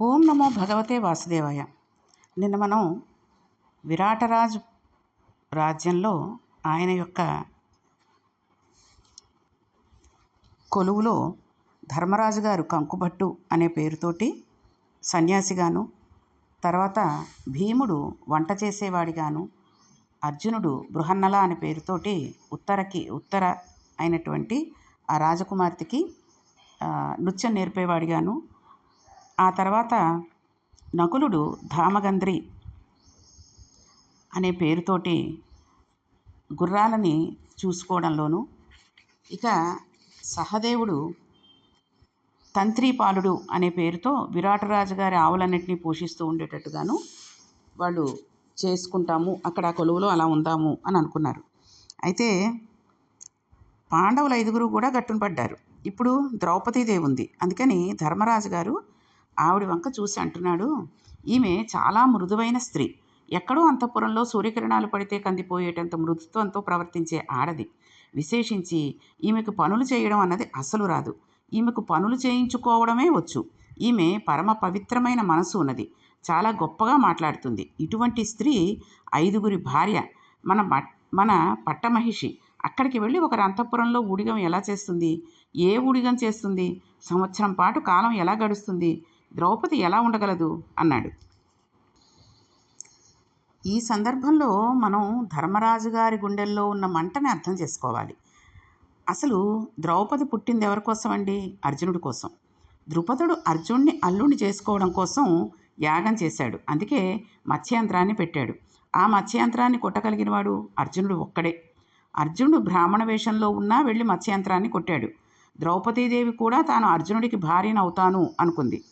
ఓం నమో భగవతే వాసుదేవాయ. నిన్న మనం విరాటరాజు రాజ్యంలో ఆయన యొక్క కొలువులో ధర్మరాజు గారు కంకుభట్టు అనే పేరుతోటి సన్యాసిగాను తర్వాత భీముడు వంట చేసేవాడిగాను అర్జునుడు బృహన్నల అనే పేరుతోటి ఉత్తరకి ఉత్తర అయినటువంటి ఆ రాజకుమార్తెకి నృత్యం నేర్పేవాడిగాను ఆ తర్వాత నకులుడు ధామగంద్రి అనే పేరుతోటి గుర్రాలని చూసుకోవడంలోనూ ఇక సహదేవుడు తంత్రిపాలుడు అనే పేరుతో విరాటరాజు గారి ఆవులన్నింటినీ పోషిస్తూ ఉండేటట్టుగాను వాళ్ళు చేసుకుంటాము అక్కడ ఆ కొలువులో అలా ఉందాము అని అనుకున్నారు. అయితే పాండవులు ఐదుగురు కూడా గట్టున పడ్డారు. ఇప్పుడు ద్రౌపదీదేవి ఉంది. అందుకని ధర్మరాజు గారు ఆవిడ వంక చూసి అంటున్నాడు ఈమె చాలా మృదువైన స్త్రీ. ఎక్కడో అంతఃపురంలో సూర్యకిరణాలు పడితే కందిపోయేటంత మృదుత్వంతో ప్రవర్తించే ఆడది. విశేషించి ఈమెకు పనులు చేయడం అన్నది అసలు రాదు. ఈమెకు పనులు చేయించుకోవడమే వచ్చు. ఈమె పరమ పవిత్రమైన మనసు ఉన్నది. చాలా గొప్పగా మాట్లాడుతుంది. ఇటువంటి స్త్రీ ఐదుగురి భార్య మన మట్- మన పట్టమహిషి అక్కడికి వెళ్ళి ఒకరి అంతఃపురంలో ఊడిగం ఎలా చేస్తుంది? ఏ ఊడిగం చేస్తుంది? సంవత్సరం పాటు కాలం ఎలా గడుస్తుంది? ద్రౌపది ఎలా ఉండగలదు? అన్నాడు. ఈ సందర్భంలో మనం ధర్మరాజు గారి గుండెల్లో ఉన్న మంటని అర్థం చేసుకోవాలి. అసలు ద్రౌపది పుట్టింది ఎవరి కోసం అండి అర్జునుడి కోసం. ద్రుపదుడు అర్జునుడిని అల్లుడిని చేసుకోవడం కోసం యాగం చేశాడు. అందుకే మత్స్యంత్రాన్ని పెట్టాడు. ఆ మత్స్యంత్రాన్ని కొట్టగలిగిన వాడు అర్జునుడు ఒక్కడే. అర్జునుడు బ్రాహ్మణ వేషంలో ఉన్నా వెళ్ళి మత్స్యంత్రాన్ని కొట్టాడు. ద్రౌపదీదేవి కూడా తాను అర్జునుడికి భార్యను అవుతాను అనుకుంది.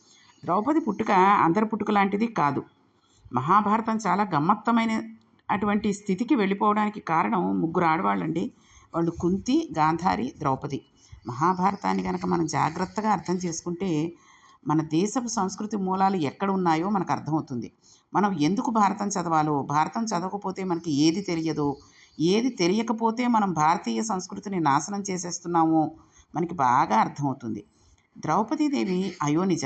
ద్రౌపది పుట్టుక అందరి పుట్టుక లాంటిది కాదు. మహాభారతం చాలా గమ్మత్తమైన అటువంటి స్థితికి వెళ్ళిపోవడానికి కారణం ముగ్గురు ఆడవాళ్ళండి. వాళ్ళు కుంతి గాంధారి ద్రౌపది. మహాభారతాన్ని కనుక మనం జాగ్రత్తగా అర్థం చేసుకుంటే మన దేశపు సంస్కృతి మూలాలు ఎక్కడ ఉన్నాయో మనకు అర్థమవుతుంది. మనం ఎందుకు భారతం చదవాలో? భారతం చదవకపోతే మనకి ఏది తెలియదో? ఏది తెలియకపోతే మనం భారతీయ సంస్కృతిని నాశనం చేసేస్తున్నామో మనకి బాగా అర్థమవుతుంది. ద్రౌపదీదేవి అయోనిజ.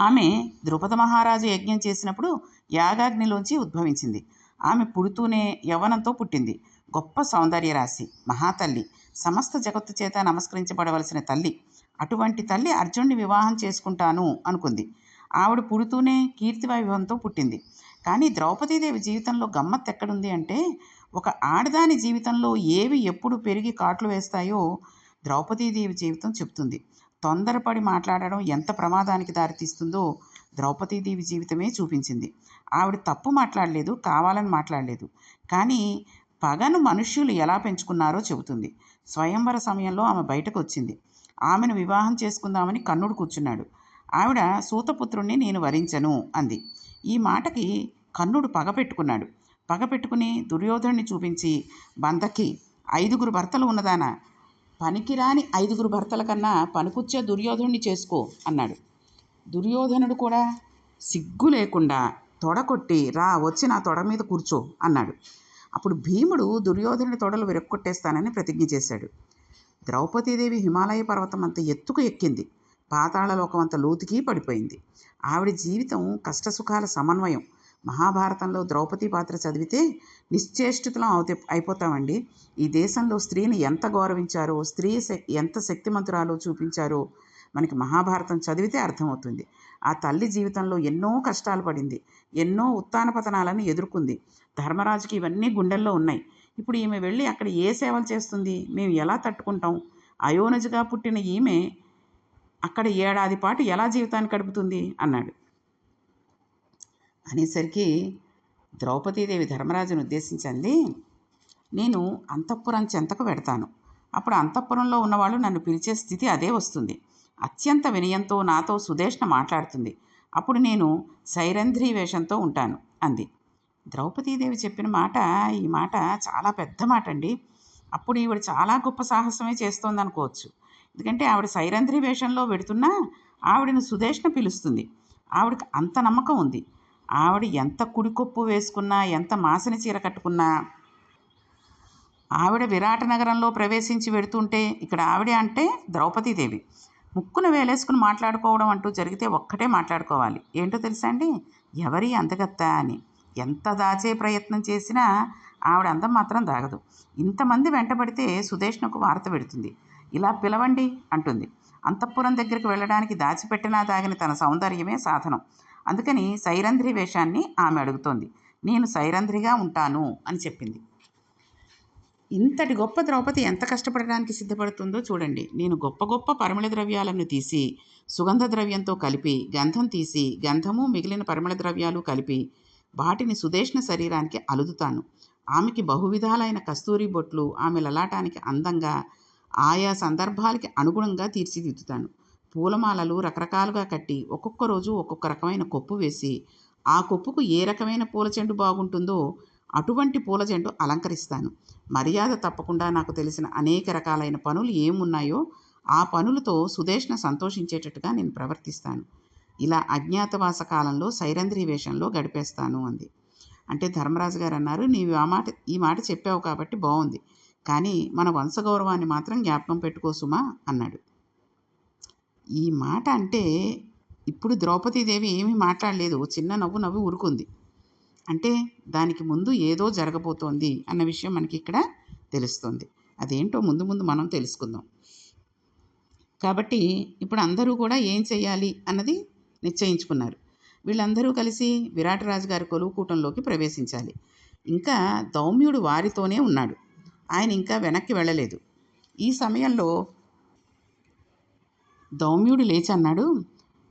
ఆమె ద్రుపద మహారాజు యజ్ఞం చేసినప్పుడు యాగాగ్నిలోంచి ఉద్భవించింది. ఆమె పుడుతూనే యవ్వనంతో పుట్టింది. గొప్ప సౌందర్య రాశి మహాతల్లి. సమస్త జగత్తు చేత నమస్కరించబడవలసిన తల్లి. అటువంటి తల్లి అర్జునుడిని వివాహం చేసుకుంటాను అనుకుంది. ఆవిడ పుడుతూనే కీర్తి వైభవంతో పుట్టింది. కానీ ద్రౌపదీదేవి జీవితంలో గమ్మత్ ఎక్కడుంది అంటే ఒక ఆడదాని జీవితంలో ఏవి ఎప్పుడు పెరిగి కాట్లు వేస్తాయో ద్రౌపదీదేవి జీవితం చెప్తుంది తొందరపడి మాట్లాడడం ఎంత ప్రమాదానికి దారితీస్తుందో ద్రౌపదీదేవి జీవితమే చూపించింది. ఆవిడ తప్పు మాట్లాడలేదు కావాలని మాట్లాడలేదు. కానీ పగను మనుష్యులు ఎలా పెంచుకున్నారో చెబుతుంది. స్వయంవర సమయంలో ఆమె బయటకు వచ్చింది ఆమెను వివాహం చేసుకుందామని కన్నుడు కూర్చున్నాడు. ఆవిడ సూతపుత్రుణ్ణి నేను వరించను అంది. ఈ మాటకి కన్నుడు పగ పెట్టుకున్నాడు. పగ పెట్టుకుని దుర్యోధనుని చూపించి బందకి ఐదుగురు భర్తలు ఉన్నదానా? పనికిరాని ఐదుగురు భర్తల కన్నా పనికొచ్చే దుర్యోధనుని చేసుకో అన్నాడు. దుర్యోధనుడు కూడా సిగ్గు లేకుండా తొడ కొట్టి రా వచ్చి నా తొడ మీద కూర్చో అన్నాడు. అప్పుడు భీముడు దుర్యోధనుడి తొడలు విరక్కొట్టేస్తానని ప్రతిజ్ఞ చేశాడు. ద్రౌపదీదేవి హిమాలయ పర్వతం అంత ఎత్తుకు ఎక్కింది. పాతాళలోకం అంత లోతుకి పడిపోయింది. ఆవిడ జీవితం కష్టసుఖాల సమన్వయం. మహాభారతంలో ద్రౌపది పాత్ర చదివితే నిశ్చేష్టితులం అవుతే అయిపోతామండి. ఈ దేశంలో స్త్రీని ఎంత గౌరవించారో స్త్రీ ఎంత శక్తిమంతురాలో చూపించారో మనకి మహాభారతం చదివితే అర్థమవుతుంది. ఆ తల్లి జీవితంలో ఎన్నో కష్టాలు పడింది ఎన్నో ఉత్తాన పతనాలను ఎదుర్కొంది. ధర్మరాజుకి ఇవన్నీ గుండెల్లో ఉన్నాయి. ఇప్పుడు ఈమె వెళ్ళి అక్కడ ఏ సేవలు చేస్తుంది? మేము ఎలా తట్టుకుంటాం? అయోనజుగా పుట్టిన ఈమె అక్కడ ఏడాది పాటు ఎలా జీవితాన్ని గడుపుతుంది? అన్నాడు. అనేసరికి ద్రౌపదీదేవి ధర్మరాజును ఉద్దేశించండి. నేను అంతఃపురం చెంతకు పెడతాను అప్పుడు అంతఃపురంలో ఉన్నవాళ్ళు నన్ను పిలిచే స్థితి అదే వస్తుంది. అత్యంత వినయంతో నాతో సుదేష్ణ మాట్లాడుతుంది. అప్పుడు నేను సైరంధ్రి వేషంతో ఉంటాను అంది. ద్రౌపదీదేవి చెప్పిన మాట ఈ మాట చాలా పెద్ద మాట అండి అప్పుడు ఈవిడ చాలా గొప్ప సాహసమే చేస్తోంది అనుకోవచ్చు ఎందుకంటే ఆవిడ సైరంధ్రి వేషంలో పెడుతున్నా ఆవిడను సుదేష్ణ పిలుస్తుంది. ఆవిడకి అంత నమ్మకం ఉంది. ఆవిడ ఎంత కుడికొప్పు వేసుకున్నా ఎంత మాసిన చీర కట్టుకున్నా ఆవిడ విరాట నగరంలో ప్రవేశించి వెడుతుంటే ఇక్కడ ఆవిడ అంటే ద్రౌపదీదేవి. ముక్కును వేలేసుకుని మాట్లాడుకోవడం అంటూ జరిగితే ఒక్కటే మాట్లాడుకోవాలి. ఏంటో తెలుసా అండి? ఎవరి అందగత్త అని. ఎంత దాచే ప్రయత్నం చేసినా ఆవిడ అందం మాత్రం దాగదు. ఇంతమంది వెంటబడితే సుదేష్ణకు వార్త పెడుతుంది ఇలా పిలవండి అంటుంది. అంతఃపురం దగ్గరికి వెళ్ళడానికి దాచిపెట్టినా దాగిన తన సౌందర్యమే సాధనం. అందుకని సైరంధ్రి వేషాన్ని ఆమె అడుగుతోంది. నేను సైరంధ్రిగా ఉంటాను అని చెప్పింది. ఇంతటి గొప్ప ద్రౌపది ఎంత కష్టపడడానికి సిద్ధపడుతుందో చూడండి. నేను గొప్ప గొప్ప పరిమళ ద్రవ్యాలను తీసి సుగంధ ద్రవ్యంతో కలిపి గంధం తీసి గంధము మిగిలిన పరిమళ ద్రవ్యాలు కలిపి వాటిని సుదేష్ణ శరీరానికి అలుదుతాను. ఆమెకి బహువిధాలైన కస్తూరి బొట్లు ఆమె లలాటానికి అందంగా ఆయా సందర్భాలకి అనుగుణంగా తీర్చిదిద్దుతాను. పూలమాలలు రకరకాలుగా కట్టి ఒక్కొక్క రోజు ఒక్కొక్క రకమైన కొప్పు వేసి ఆ కొప్పుకు ఏ రకమైన పూల చెండు బాగుంటుందో అటువంటి పూల చెండు అలంకరిస్తాను. మర్యాద తప్పకుండా నాకు తెలిసిన అనేక రకాలైన పనులు ఏమున్నాయో ఆ పనులతో సుదేష్ణ సంతోషించేటట్టుగా నేను ప్రవర్తిస్తాను. ఇలా అజ్ఞాతవాస కాలంలో సైరంధ్రి వేషంలో గడిపేస్తాను అంది. అంటే ధర్మరాజు గారు అన్నారు నీవు ఆ మాట ఈ మాట చెప్పావు కాబట్టి బాగుంది కానీ మన వంశగౌరవాన్ని మాత్రం జ్ఞాపకం పెట్టుకో సుమా అన్నాడు. ఈ మాట అంటే ఇప్పుడు ద్రౌపదీదేవి ఏమీ మాట్లాడలేదు. చిన్న నవ్వు నవ్వి ఊరుకుంది. అంటే దానికి ముందు ఏదో జరగబోతోంది అన్న విషయం మనకి ఇక్కడ తెలుస్తుంది. అదేంటో ముందు ముందు మనం తెలుసుకుందాం. కాబట్టి ఇప్పుడు అందరూ కూడా ఏం చేయాలి అన్నది నిశ్చయించుకున్నారు. వీళ్ళందరూ కలిసి విరాటరాజు గారి కొలువు కూటంలోకి ప్రవేశించాలి. ఇంకా దౌమ్యుడు వారితోనే ఉన్నాడు. ఆయన ఇంకా వెనక్కి వెళ్ళలేదు. ఈ సమయంలో దౌమ్యుడు లేచి అన్నాడు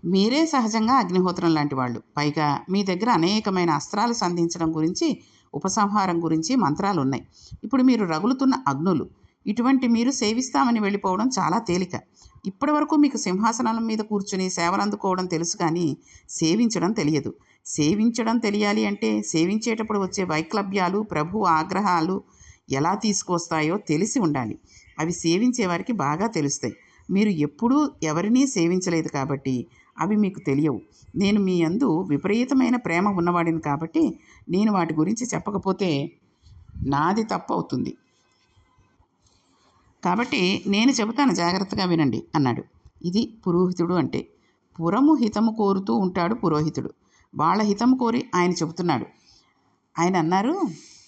మీరే సహజంగా అగ్నిహోత్రం లాంటి వాళ్ళు. పైగా మీ దగ్గర అనేకమైన అస్త్రాలు సంధించడం గురించి ఉపసంహారం గురించి మంత్రాలు ఉన్నాయి ఇప్పుడు మీరు రగులుతున్న అగ్నులు. ఇటువంటి మీరు సేవిస్తామని వెళ్ళిపోవడం చాలా తేలిక. ఇప్పటి వరకు మీకు సింహాసనం మీద కూర్చుని సేవలు అందుకోవడం తెలుసు కానీ సేవించడం తెలియదు. సేవించడం తెలియాలి అంటే సేవించేటప్పుడు వచ్చే వైక్లభ్యాలు ప్రభు ఆగ్రహాలు ఎలా తీసుకొస్తాయో తెలిసి ఉండాలి. అవి సేవించే వారికి బాగా తెలుస్తాయి. మీరు ఎప్పుడూ ఎవరినీ సేవించలేదు కాబట్టి అవి మీకు తెలియవు. నేను మీ అందు విపరీతమైన ప్రేమ ఉన్నవాడిని కాబట్టి నేను వాటి గురించి చెప్పకపోతే నాది తప్పు అవుతుంది. కాబట్టి నేను చెబుతాను జాగ్రత్తగా వినండి అన్నాడు. ఇది పురోహితుడు అంటే. పురము హితము కోరుతూ ఉంటాడు పురోహితుడు. వాళ్ళ హితము కోరి ఆయన చెబుతున్నాడు. ఆయన అన్నారు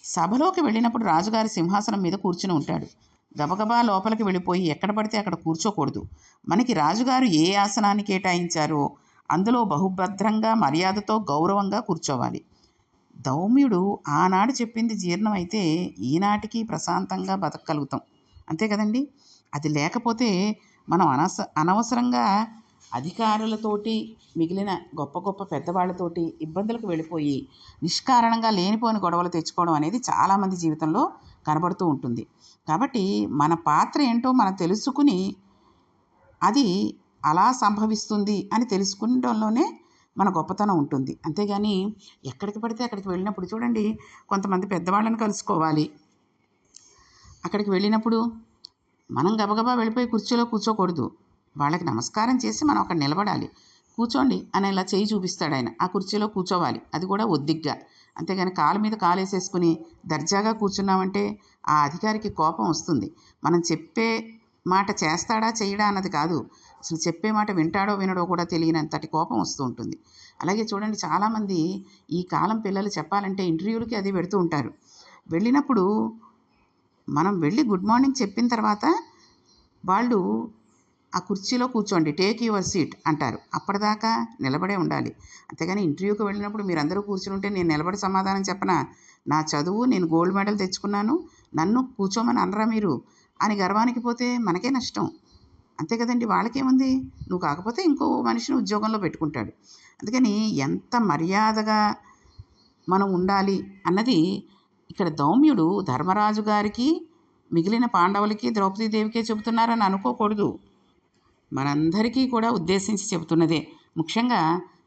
సభలోకి వెళ్ళినప్పుడు రాజుగారి సింహాసనం మీద కూర్చుని ఉంటాడు. గబగబా లోపలికి వెళ్ళిపోయి ఎక్కడ పడితే అక్కడ కూర్చోకూడదు. మనకి రాజుగారు ఏ ఆసనాన్ని కేటాయించారో అందులో బహుభద్రంగా మర్యాదతో గౌరవంగా కూర్చోవాలి. దౌమ్యుడు ఆనాడు చెప్పింది జీర్ణమైతే ఈనాటికి ప్రశాంతంగా బతకగలుగుతాం. అంతే కదండి? అది లేకపోతే మనం అనవస అనవసరంగా అధికారులతోటి మిగిలిన గొప్ప గొప్ప పెద్దవాళ్ళతోటి ఇబ్బందులకు వెళ్ళిపోయి నిష్కారణంగా లేనిపోని గొడవలు తెచ్చుకోవడం అనేది చాలామంది జీవితంలో కనబడుతూ ఉంటుంది. కాబట్టి మన పాత్ర ఏంటో మనం తెలుసుకుని అది అలా సంభవిస్తుంది అని తెలుసుకుంటంలోనే మన గొప్పతనం ఉంటుంది. అంతేగాని ఎక్కడికి పడితే అక్కడికి వెళ్ళినప్పుడు చూడండి కొంతమంది పెద్దవాళ్ళని కలుసుకోవాలి. అక్కడికి వెళ్ళినప్పుడు మనం గబగబా వెళ్ళిపోయి కుర్చీలో కూర్చోకూడదు. వాళ్ళకి నమస్కారం చేసి మనం అక్కడ నిలబడాలి. కూర్చోండి అని ఇలా చేయి చూపిస్తాడు ఆయన. ఆ కుర్చీలో కూర్చోవాలి. అది కూడా ఒద్దిగ్గా అంతేగాని కాలు మీద కాలు వేసేసుకుని దర్జాగా కూర్చున్నామంటే ఆ అధికారికి కోపం వస్తుంది. మనం చెప్పే మాట చేస్తాడా చేయడా అన్నది కాదు. అసలు చెప్పే మాట వింటాడో వినడో కూడా తెలియనంతటి కోపం వస్తూ ఉంటుంది. అలాగే చూడండి చాలామంది ఈ కాలం పిల్లలు చెప్పాలంటే ఇంటర్వ్యూలకి అది పెడుతూ ఉంటారు. వెళ్ళినప్పుడు మనం వెళ్ళి గుడ్ మార్నింగ్ చెప్పిన తర్వాత వాళ్ళు ఆ కుర్చీలో కూర్చోండి టేక్ యువర్ సీట్ అంటారు. అప్పటిదాకా నిలబడే ఉండాలి. అంతేగాని ఇంటర్వ్యూకి వెళ్ళినప్పుడు మీరందరూ కూర్చుని ఉంటే నేను నిలబడి సమాధానం చెప్పనా? నా చదువు నేను గోల్డ్ మెడల్ తెచ్చుకున్నాను నన్ను కూర్చోమని అనరా మీరు? అని గర్వానికి పోతే మనకే నష్టం. అంతే కదండి వాళ్ళకేముంది? నువ్వు కాకపోతే ఇంకో మనిషిని ఉద్యోగంలో పెట్టుకుంటాడు. అందుకని ఎంత మర్యాదగా మనం ఉండాలి అన్నది ఇక్కడ దౌమ్యుడు ధర్మరాజు గారికి మిగిలిన పాండవులకి ద్రౌపదీదేవికే చెబుతున్నారని అనుకోకూడదు. మనందరికీ కూడా ఉద్దేశించి చెబుతున్నదే. ముఖ్యంగా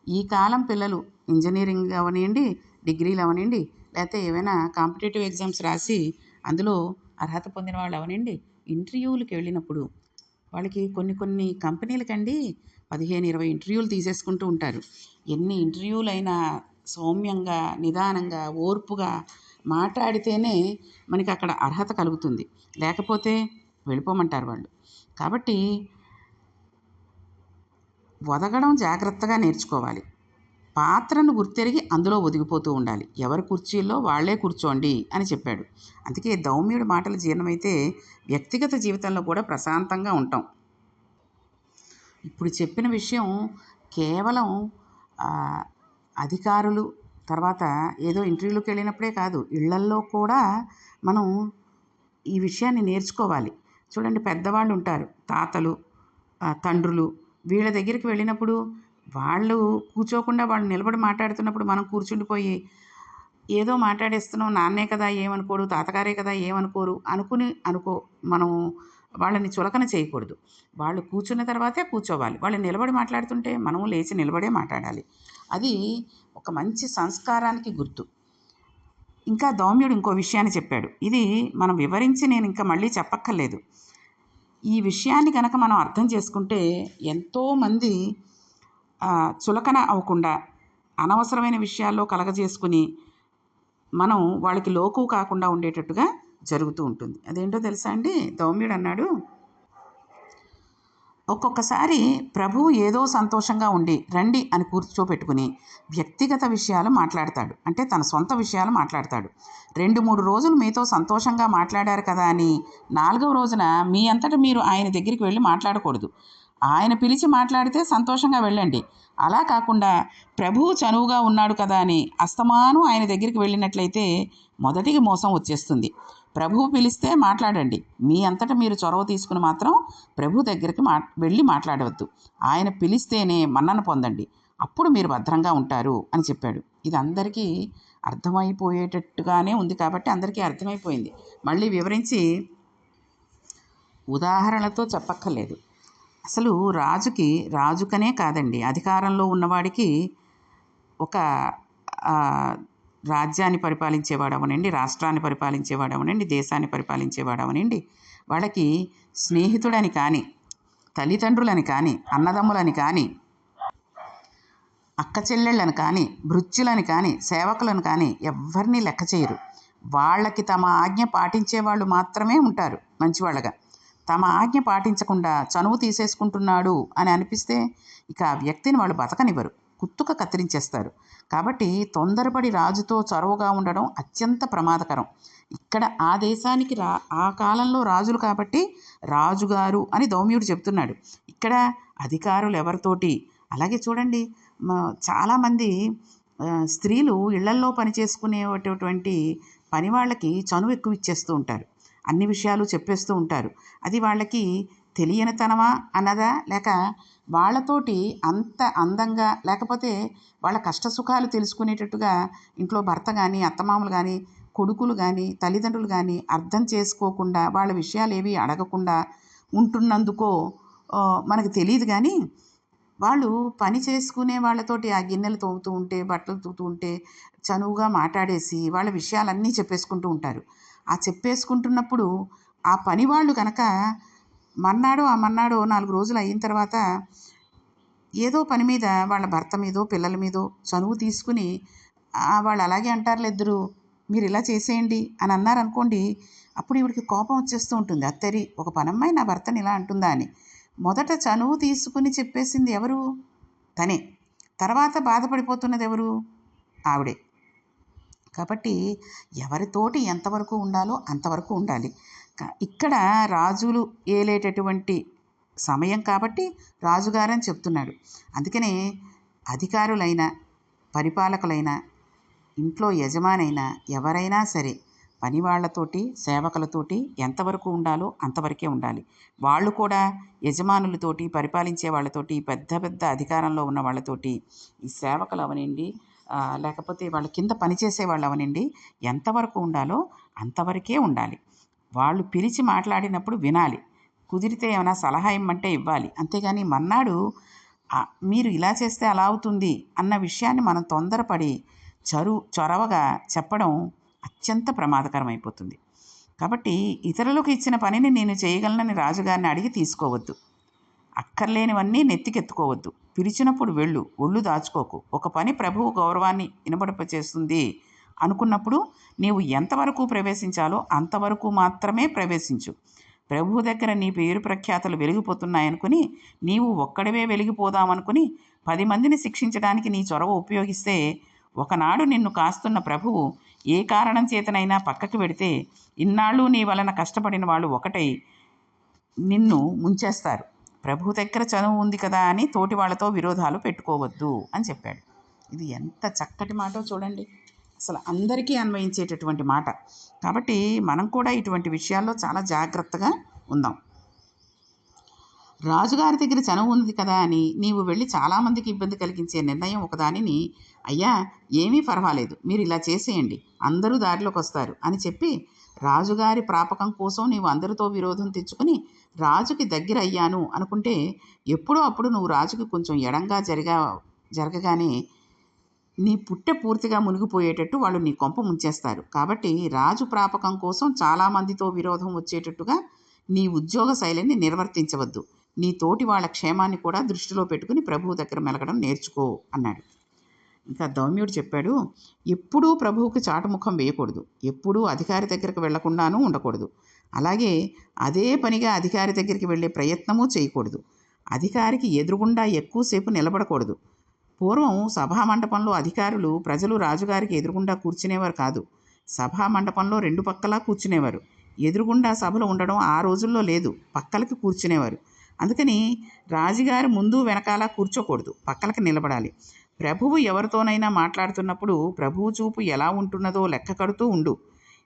ఈ కాలం పిల్లలు ఇంజనీరింగ్ అవనియండి డిగ్రీలు అవనియండి లేకపోతే ఏవైనా కాంపిటేటివ్ ఎగ్జామ్స్ రాసి అందులో అర్హత పొందిన వాళ్ళు అవనండి ఇంటర్వ్యూలకు వెళ్ళినప్పుడు వాళ్ళకి కొన్ని కొన్ని కంపెనీలకండి పదిహేను ఇరవై ఇంటర్వ్యూలు తీసేసుకుంటూ ఉంటారు. ఎన్ని ఇంటర్వ్యూలు అయినా సౌమ్యంగా నిదానంగా ఓర్పుగా మాట్లాడితేనే మనకి అక్కడ అర్హత కలుగుతుంది. లేకపోతే వెళ్ళిపోమంటారు వాళ్ళు. కాబట్టి ఒదగడం జాగ్రత్తగా నేర్చుకోవాలి. పాత్రను గుర్తెరిగి అందులో ఒదిగిపోతూ ఉండాలి. ఎవరి కుర్చీల్లో వాళ్ళే కూర్చోండి అని చెప్పాడు. అందుకే దౌమ్యుడి మాటలు జీర్ణమైతే వ్యక్తిగత జీవితంలో కూడా ప్రశాంతంగా ఉంటాం. ఇప్పుడు చెప్పిన విషయం కేవలం అధికారులు తర్వాత ఏదో ఇంటర్వ్యూలకు వెళ్ళినప్పుడే కాదు ఇళ్ళల్లో కూడా మనం ఈ విషయాన్ని నేర్చుకోవాలి. చూడండి పెద్దవాళ్ళు ఉంటారు. తాతలు తండ్రులు వీళ్ళ దగ్గరికి వెళ్ళినప్పుడు వాళ్ళు కూర్చోకుండా వాళ్ళు నిలబడి మాట్లాడుతున్నప్పుడు మనం కూర్చుండిపోయి ఏదో మాట్లాడేస్తున్నాం నాన్నే కదా ఏమనుకోడు తాతగారే కదా ఏమనుకోరు అనుకుని అనుకో మనం వాళ్ళని చులకన చేయకూడదు. వాళ్ళు కూర్చున్న తర్వాతే కూర్చోవాలి. వాళ్ళు నిలబడి మాట్లాడుతుంటే మనం లేచి నిలబడే మాట్లాడాలి. అది ఒక మంచి సంస్కారానికి గుర్తు. ఇంకా దౌమ్యుడు ఇంకో విషయాన్ని చెప్పాడు. ఇది మనం వివరించి నేను ఇంకా మళ్ళీ చెప్పక్కర్లేదు. ఈ విషయాన్ని కనుక మనం అర్థం చేసుకుంటే ఎంతోమంది చులకన అవ్వకుండా అనవసరమైన విషయాల్లో కలగజేసుకుని మనం వాళ్ళకి లోకు కాకుండా ఉండేటట్టుగా జరుగుతూ ఉంటుంది. అదేంటో తెలుసా అండి? దౌమ్యుడు అన్నాడు ఒక్కొక్కసారి ప్రభువు ఏదో సంతోషంగా ఉండి రండి అని కూర్చోపెట్టుకుని వ్యక్తిగత విషయాలు మాట్లాడతాడు. అంటే తన సొంత విషయాలు మాట్లాడతాడు. రెండు మూడు రోజులు మీతో సంతోషంగా మాట్లాడారు కదా అని నాలుగవ రోజున మీ అంతటా మీరు ఆయన దగ్గరికి వెళ్ళి మాట్లాడకూడదు. ఆయన పిలిచి మాట్లాడితే సంతోషంగా వెళ్ళండి. అలా కాకుండా ప్రభువు చనువుగా ఉన్నాడు కదా అని అస్తమానం ఆయన దగ్గరికి వెళ్ళినట్లయితే మొదటికి మోసం వచ్చేస్తుంది. ప్రభువు పిలిస్తే మాట్లాడండి. మీ అంతటా మీరు చొరవ తీసుకుని మాత్రం ప్రభు దగ్గరికి మా వెళ్ళి మాట్లాడవద్దు. ఆయన పిలిస్తేనే మన్నన పొందండి. అప్పుడు మీరు భద్రంగా ఉంటారు అని చెప్పాడు. ఇది అందరికీ అర్థమైపోయేటట్టుగానే ఉంది కాబట్టి అందరికీ అర్థమైపోయింది. మళ్ళీ వివరించి ఉదాహరణలతో చెప్పక్కర్లేదు. అసలు రాజుకి రాజుకనే కాదండి. అధికారంలో ఉన్నవాడికి ఒక రాజ్యాన్ని పరిపాలించేవాడు అవనండి రాష్ట్రాన్ని పరిపాలించేవాడు అవనండి దేశాన్ని పరిపాలించేవాడు అవనండి వాళ్ళకి స్నేహితుడని కానీ తల్లిదండ్రులని కానీ అన్నదమ్ములని కానీ అక్క చెల్లెళ్ళని కానీ భృత్యులని కానీ సేవకులను కానీ ఎవరిని లెక్క చేయరు. వాళ్ళకి తమ ఆజ్ఞ పాటించే వాళ్ళు మాత్రమే ఉంటారు మంచివాళ్ళగా. తమ ఆజ్ఞ పాటించకుండా చనువు తీసేసుకుంటున్నాడు అని అనిపిస్తే ఇక ఆ వ్యక్తిని వాళ్ళు బతకనివ్వరు. కుత్తుక కత్తిరించేస్తారు. కాబట్టి తొందరపడి రాజుతో చొరవగా ఉండడం అత్యంత ప్రమాదకరం. ఇక్కడ ఆ దేశానికి రా ఆ కాలంలో రాజులు కాబట్టి రాజుగారు అని దౌమ్యుడు చెప్తున్నాడు. ఇక్కడ అధికారులు ఎవరితోటి? అలాగే చూడండి చాలామంది స్త్రీలు ఇళ్ళల్లో పని చేసుకునేటటువంటి పని వాళ్ళకి చనువు ఎక్కువ ఇచ్చేస్తూ ఉంటారు. అన్ని విషయాలు చెప్పేస్తూ ఉంటారు. అది వాళ్ళకి తెలియనితనమా అన్నదా? లేక వాళ్ళతోటి అంత అందంగా లేకపోతే వాళ్ళ కష్ట సుఖాలు తెలుసుకునేటట్టుగా ఇంట్లో భర్త కానీ అత్తమామలు కానీ కొడుకులు కానీ తల్లిదండ్రులు కానీ అర్థం చేసుకోకుండా వాళ్ళ విషయాలు ఏవి అడగకుండా ఉంటున్నందుకో మనకు తెలియదు కానీ వాళ్ళు పని చేసుకునే వాళ్ళతోటి ఆ గిన్నెలు తోముతూ ఉంటే బట్టలు తూతూ ఉంటే చనువుగా మాట్లాడేసి వాళ్ళ విషయాలన్నీ చెప్పేసుకుంటూ ఉంటారు. ఆ చెప్పేసుకుంటున్నప్పుడు ఆ పని వాళ్ళు కనుక మన్నాడో ఆ మన్నాడో నాలుగు రోజులు అయిన తర్వాత ఏదో పని మీద వాళ్ళ భర్త మీదో పిల్లల మీదో చనువు తీసుకుని వాళ్ళు అలాగే అంటారులే ఇద్దరు మీరు ఇలా చేసేయండి అని అన్నారనుకోండి అప్పుడు ఈవిడికి కోపం వచ్చేస్తూ ఉంటుంది. అత్తరి ఒక పనమ్మాయి నా భర్తని ఇలా అంటుందా అని. మొదట చనువు తీసుకుని చెప్పేసింది ఎవరు? తనే. తర్వాత బాధపడిపోతున్నది ఎవరు? ఆవిడే. కాబట్టి ఎవరితోటి ఎంతవరకు ఉండాలో అంతవరకు ఉండాలి. ఇక్కడ రాజులు ఏలేటటువంటి సమయం కాబట్టి రాజుగారని చెప్తున్నాడు. అందుకనే అధికారులైన పరిపాలకులైన ఇంట్లో యజమానైనా ఎవరైనా సరే పని వాళ్ళతోటి సేవకులతోటి ఎంతవరకు ఉండాలో అంతవరకే ఉండాలి. వాళ్ళు కూడా యజమానులతోటి పరిపాలించే వాళ్ళతోటి పెద్ద పెద్ద అధికారంలో ఉన్న వాళ్ళతోటి ఈ సేవకులు అవనండి. లేకపోతే వాళ్ళ కింద పనిచేసే వాళ్ళు అవనండి ఎంతవరకు ఉండాలో అంతవరకే ఉండాలి. వాళ్ళు పిలిచి మాట్లాడినప్పుడు వినాలి. కుదిరితే ఏమైనా సలహా ఇమ్మంటే ఇవ్వాలి. అంతేగాని మన్నాడు మీరు ఇలా చేస్తే అలా అవుతుంది అన్న విషయాన్ని మనం తొందరపడి చరు చొరవగా చెప్పడం అత్యంత ప్రమాదకరమైపోతుంది. కాబట్టి ఇతరులకు ఇచ్చిన పనిని నేను చేయగలనని రాజుగారిని అడిగి తీసుకోవద్దు. అక్కర్లేనివన్నీ నెత్తికెత్తుకోవద్దు. పిలిచినప్పుడు వెళ్ళు ఒళ్ళు దాచుకోకు. ఒక పని ప్రభువు గౌరవాన్ని ఇనబడపచేస్తుంది అనుకున్నప్పుడు నీవు ఎంతవరకు ప్రవేశించాలో అంతవరకు మాత్రమే ప్రవేశించు. ప్రభువు దగ్గర నీ పేరు ప్రఖ్యాతలు వెలిగిపోతున్నాయనుకుని నీవు ఒక్కడివే వెలిగిపోదామనుకుని పది మందిని శిక్షించడానికి నీ చొరవ ఉపయోగిస్తే ఒకనాడు నిన్ను కాస్తున్న ప్రభువు ఏ కారణం చేతనైనా పక్కకి పెడితే ఇన్నాళ్ళు నీ వలన కష్టపడిన వాళ్ళు ఒకటై నిన్ను ముంచేస్తారు. ప్రభు దగ్గర చదువు ఉంది కదా అని తోటి వాళ్ళతో విరోధాలు పెట్టుకోవద్దు అని చెప్పాడు. ఇది ఎంత చక్కటి మాటో చూడండి. అసలు అందరికీ అన్వయించేటటువంటి మాట. కాబట్టి మనం కూడా ఇటువంటి విషయాల్లో చాలా జాగ్రత్తగా ఉందాం. రాజుగారి దగ్గర చనువు ఉంది కదా అని నీవు వెళ్ళి చాలామందికి ఇబ్బంది కలిగించే నిర్ణయం ఒకదానిని అయ్యా ఏమీ పర్వాలేదు. మీరు ఇలా చేసేయండి. అందరూ దారిలోకి వస్తారు అని చెప్పి రాజుగారి ప్రాపకం కోసం నీవు అందరితో విరోధం తెచ్చుకుని రాజుకి దగ్గర అయ్యాను అనుకుంటే ఎప్పుడో అప్పుడు నువ్వు రాజుకి కొంచెం ఎడంగా జరిగా జరగగానే నీ పుట్టె పూర్తిగా మునిగిపోయేటట్టు వాళ్ళు నీ కొంప ముంచేస్తారు. కాబట్టి రాజు ప్రాపకం కోసం చాలామందితో విరోధం వచ్చేటట్టుగా నీ ఉద్యోగ శైలిని నిర్వర్తించవద్దు. నీ తోటి వాళ్ళ క్షేమాన్ని కూడా దృష్టిలో పెట్టుకుని ప్రభువు దగ్గర మెలగడం నేర్చుకో అన్నాడు. ఇంకా దౌమ్యుడు చెప్పాడు ఎప్పుడూ ప్రభువుకి చాటుముఖం వేయకూడదు. ఎప్పుడూ అధికారి దగ్గరికి వెళ్ళకుండానూ ఉండకూడదు. అలాగే అదే పనిగా అధికారి దగ్గరికి వెళ్ళే ప్రయత్నమూ చేయకూడదు. అధికారికి ఎదురుగుండా ఎక్కువసేపు నిలబడకూడదు. పూర్వం సభా మండపంలో అధికారులు ప్రజలు రాజుగారికి ఎదురుగుండా కూర్చునేవారు కాదు. సభా మండపంలో రెండు పక్కలా కూర్చునేవారు. ఎదురుగుండా సభలు ఉండడం ఆ రోజుల్లో లేదు. పక్కలకి కూర్చునేవారు. అందుకని రాజుగారి ముందు వెనకాల కూర్చోకూడదు. పక్కలకి నిలబడాలి. ప్రభువు ఎవరితోనైనా మాట్లాడుతున్నప్పుడు ప్రభువు చూపు ఎలా ఉంటున్నదో లెక్క కడుతూ ఉండు.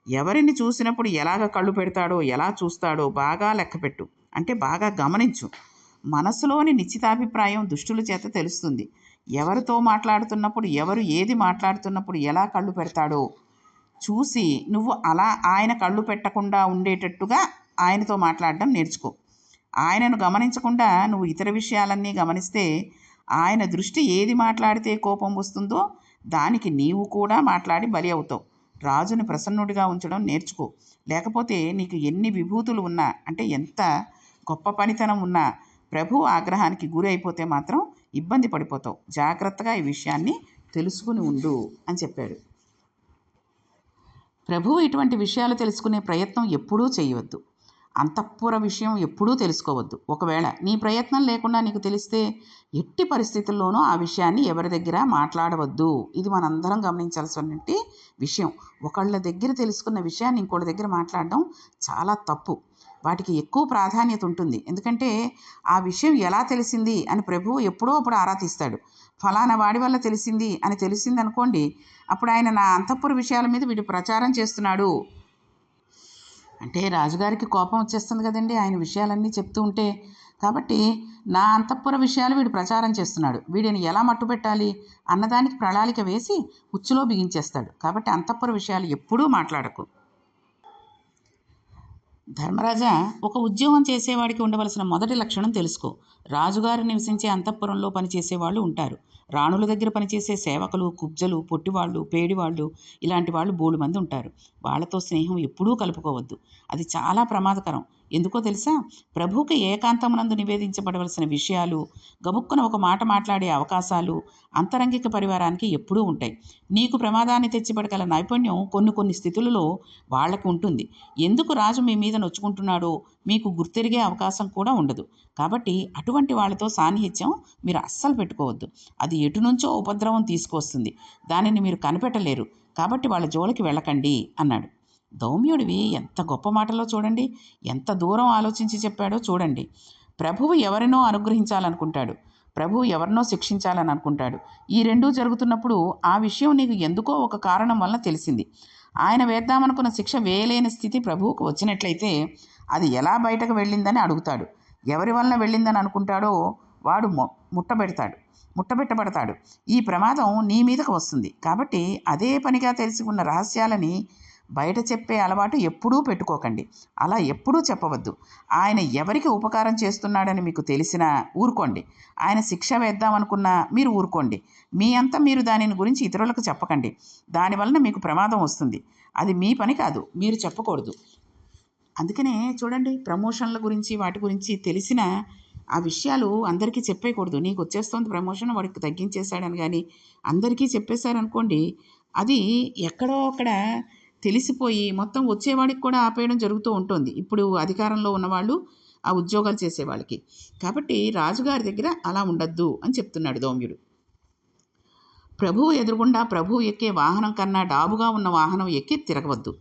ఎవరిని చూసినప్పుడు ఎలాగ కళ్ళు పెడతాడో ఎలా చూస్తాడో బాగా లెక్కపెట్టు అంటే బాగా గమనించు. మనసులోని నిశ్చితాభిప్రాయం దుష్టుల చేత తెలుస్తుంది. ఎవరితో మాట్లాడుతున్నప్పుడు ఎవరు ఏది మాట్లాడుతున్నప్పుడు ఎలా కళ్ళు పెడతాడో చూసి నువ్వు అలా ఆయన కళ్ళు పెట్టకుండా ఉండేటట్టుగా ఆయనతో మాట్లాడడం నేర్చుకో. ఆయనను గమనించకుండా నువ్వు ఇతర విషయాలన్నీ గమనిస్తే ఆయన దృష్టి ఏది మాట్లాడితే కోపం వస్తుందో దానికి నీవు కూడా మాట్లాడి బలి అవుతావు. రాజుని ప్రసన్నుడిగా ఉంచడం నేర్చుకో. లేకపోతే నీకు ఎన్ని విభూతులు ఉన్నా అంటే ఎంత గొప్ప పనితనం ఉన్నా ప్రభు ఆగ్రహానికి గురి అయిపోతే మాత్రం ఇబ్బంది పడిపోతావు. జాగ్రత్తగా ఈ విషయాన్ని తెలుసుకుని ఉండు అని చెప్పాడు. ప్రభువు ఇటువంటి విషయాలు తెలుసుకునే ప్రయత్నం ఎప్పుడూ చేయవద్దు. అంతఃపుర విషయం ఎప్పుడూ తెలుసుకోవద్దు. ఒకవేళ నీ ప్రయత్నం లేకుండా నీకు తెలిస్తే ఎట్టి పరిస్థితుల్లోనూ ఆ విషయాన్ని ఎవరి దగ్గర మాట్లాడవద్దు. ఇది మనందరం గమనించాల్సినటువంటి విషయం. ఒకళ్ళ దగ్గర తెలుసుకున్న విషయాన్ని ఇంకోళ్ళ దగ్గర మాట్లాడడం చాలా తప్పు. వాటికి ఎక్కువ ప్రాధాన్యత ఉంటుంది. ఎందుకంటే ఆ విషయం ఎలా తెలిసింది అని ప్రభువు ఎప్పుడో అప్పుడు ఆరా తీస్తాడు. ఫలానా వాడి వల్ల తెలిసింది అని తెలిసింది అనుకోండి అప్పుడు ఆయన నా అంతఃపుర విషయాల మీద వీడు ప్రచారం చేస్తున్నాడు. అంటే రాజుగారికి కోపం వచ్చేస్తుంది కదండి. ఆయన విషయాలన్నీ చెప్తూ ఉంటే. కాబట్టి నా అంతఃపుర విషయాలు వీడు ప్రచారం చేస్తున్నాడు. వీడిని ఎలా మట్టుపెట్టాలి అన్నదానికి ప్రణాళిక వేసి ఉచ్చులో బిగించేస్తాడు. కాబట్టి అంతఃపుర విషయాలు ఎప్పుడూ మాట్లాడకు. ధర్మరాజా ఒక ఉద్యోగం చేసేవాడికి ఉండవలసిన మొదటి లక్షణం తెలుసుకో. రాజుగారు నివసించే అంతఃపురంలో పనిచేసే వాళ్ళు ఉంటారు. రాణుల దగ్గర పనిచేసే సేవకులు కుబ్జలు పొట్టివాళ్ళు పేడివాళ్ళు ఇలాంటి వాళ్ళు బోలు మంది ఉంటారు. వాళ్ళతో స్నేహం ఎప్పుడూ కలుపుకోవద్దు. అది చాలా ప్రమాదకరం. ఎందుకో తెలుసా? ప్రభువుకి ఏకాంతమునందు నివేదించబడవలసిన విషయాలు గబుక్కున ఒక మాట మాట్లాడే అవకాశాలు అంతరంగిక పరివారానికి ఎప్పుడూ ఉంటాయి. నీకు ప్రమాదాన్ని తెచ్చిపడగల నైపుణ్యం కొన్ని కొన్ని స్థితులలో వాళ్ళకు ఉంటుంది. ఎందుకు రాజు మీ మీద నొచ్చుకుంటున్నాడో మీకు గుర్తెరిగే అవకాశం కూడా ఉండదు. కాబట్టి అటువంటి వాళ్ళతో సాన్నిహిత్యం మీరు అస్సలు పెట్టుకోవద్దు. అది ఎటు నుంచో ఉపద్రవం తీసుకొస్తుంది. దానిని మీరు కనిపెట్టలేరు. కాబట్టి వాళ్ళ జోలికి వెళ్ళకండి అన్నాడు. దౌమ్యుడివి ఎంత గొప్ప మాటలో చూడండి. ఎంత దూరం ఆలోచించి చెప్పాడో చూడండి. ప్రభువు ఎవరినో అనుగ్రహించాలనుకుంటాడు. ప్రభువు ఎవరినో శిక్షించాలని అనుకుంటాడు ఈ రెండూ జరుగుతున్నప్పుడు ఆ విషయం నీకు ఎందుకో ఒక కారణం వలన తెలిసింది. ఆయన వేద్దామనుకున్న శిక్ష వేయలేని స్థితి ప్రభువుకు వచ్చినట్లయితే అది ఎలా బయటకు వెళ్ళిందని అడుగుతాడు. ఎవరి వలన వెళ్ళిందని అనుకుంటాడో వాడు మొ ముట్టబెడతాడు ముట్టబెట్టబడతాడు. ఈ ప్రమాదం నీ మీదకు వస్తుంది. కాబట్టి అదే పనిగా తెలిసి ఉన్న రహస్యాలని బయట చెప్పే అలవాటు ఎప్పుడూ పెట్టుకోకండి. అలా ఎప్పుడూ చెప్పవద్దు. ఆయన ఎవరికి ఉపకారం చేస్తున్నాడని మీకు తెలిసినా ఊరుకోండి. ఆయన శిక్ష వేద్దామనుకున్నా మీరు ఊరుకోండి. మీ అంతా మీరు దానిని గురించి ఇతరులకు చెప్పకండి. దానివలన మీకు ప్రమాదం వస్తుంది. అది మీ పని కాదు. మీరు చెప్పకూడదు. అందుకనే చూడండి ప్రమోషన్ల గురించి వాటి గురించి తెలిసిన ఆ విషయాలు అందరికీ చెప్పేయకూడదు. నీకు వచ్చేస్తుంది ప్రమోషన్ వాడికి తగ్గించేశాడని కానీ అందరికీ చెప్పేశారనుకోండి అది ఎక్కడో అక్కడ తెలిసిపోయి మొత్తం వచ్చేవాడికి కూడా ఆపేయడం జరుగుతూ ఉంటుంది. ఇప్పుడు అధికారంలో ఉన్నవాళ్ళు ఆ ఉద్యోగాలు చేసేవాళ్ళకి. కాబట్టి రాజుగారి దగ్గర అలా ఉండద్దు అని చెప్తున్నాడు దౌమ్యుడు. ప్రభువు ఎదురుగుండా ప్రభువు ఎక్కే వాహనం కన్నా డాబుగా ఉన్న వాహనం ఎక్కి తిరగవద్దు.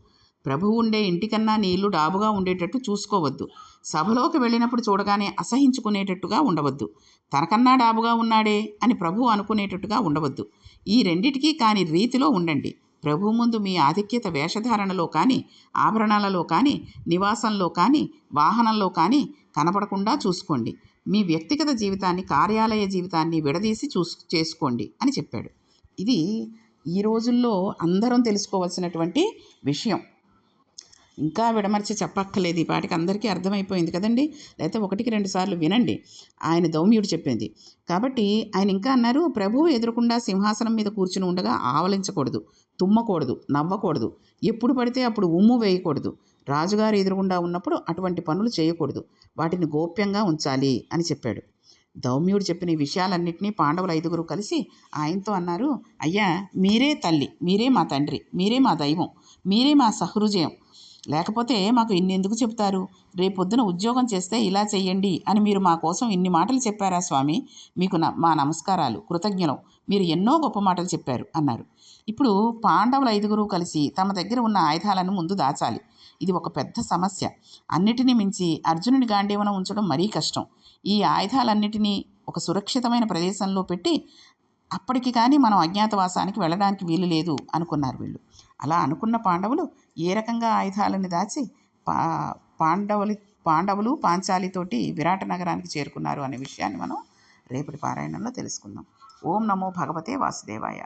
ప్రభువు ఉండే ఇంటికన్నా నీ ఇల్లు డాబుగా ఉండేటట్టు చూసుకోవద్దు. సభలోకి వెళ్ళినప్పుడు చూడగానే అసహించుకునేటట్టుగా ఉండవద్దు. తనకన్నా డాబుగా ఉన్నాడే అని ప్రభువు అనుకునేటట్టుగా ఉండవద్దు. ఈ రెండిటికీ కాని రీతిలో ఉండండి. ప్రభు ముందు మీ ఆధిక్యత వేషధారణలో కానీ ఆభరణాలలో కానీ నివాసంలో కానీ వాహనంలో కానీ కనపడకుండా చూసుకోండి. మీ వ్యక్తిగత జీవితాన్ని కార్యాలయ జీవితాన్ని విడదీసి చూసు చేసుకోండి అని చెప్పాడు. ఇది ఈ రోజుల్లో అందరం తెలుసుకోవాల్సినటువంటి విషయం. ఇంకా విడమర్చి చెప్పక్కర్లేదు. ఈ పాటికి అందరికీ అర్థమైపోయింది కదండి? లేకపోతే ఒకటికి రెండు సార్లు వినండి. ఆయన దౌమ్యుడు చెప్పింది. కాబట్టి ఆయన ఇంకా అన్నారు ప్రభువు ఎదురకుండా సింహాసనం మీద కూర్చుని ఉండగా ఆవలించకూడదు తుమ్మకూడదు నవ్వకూడదు. ఎప్పుడు పడితే అప్పుడు ఉమ్ము వేయకూడదు. రాజుగారు ఎదురుగుండా ఉన్నప్పుడు అటువంటి పనులు చేయకూడదు. వాటిని గోప్యంగా ఉంచాలి అని చెప్పాడు. దౌమ్యుడు చెప్పిన ఈ విషయాలన్నింటినీ పాండవులు ఐదుగురు కలిసి ఆయనతో అన్నారు అయ్యా మీరే తల్లి మీరే మా తండ్రి మీరే మా దైవం మీరే మా సహృజయం లేకపోతే మాకు ఇన్ని ఎందుకు చెప్తారు రేపొద్దున ఉద్యోగం చేస్తే ఇలా చెయ్యండి అని మీరు మా కోసం ఇన్ని మాటలు చెప్పారా స్వామి? మీకు న- మా నమస్కారాలు కృతజ్ఞలం. మీరు ఎన్నో గొప్ప మాటలు చెప్పారు అన్నారు. ఇప్పుడు పాండవుల ఐదుగురు కలిసి తమ దగ్గర ఉన్న ఆయుధాలను ముందు దాచాలి. ఇది ఒక పెద్ద సమస్య. అన్నిటినీ మించి అర్జునుని గాంధీవనం ఉంచడం మరీ కష్టం. ఈ ఆయుధాలన్నిటినీ ఒక సురక్షితమైన ప్రదేశంలో పెట్టి అప్పటికి కానీ మనం అజ్ఞాతవాసానికి వెళ్ళడానికి వీలు లేదు అనుకున్నారు వీళ్ళు. అలా అనుకున్న పాండవులు ఏ రకంగా ఆయుధాలను దాచి పా పాండవులు పాండవులు పాంచాలితోటి విరాట నగరానికి చేరుకున్నారు అనే విషయాన్ని మనం రేపటి పారాయణంలో తెలుసుకుందాం. ఓం నమో భగవతే వాసుదేవాయ.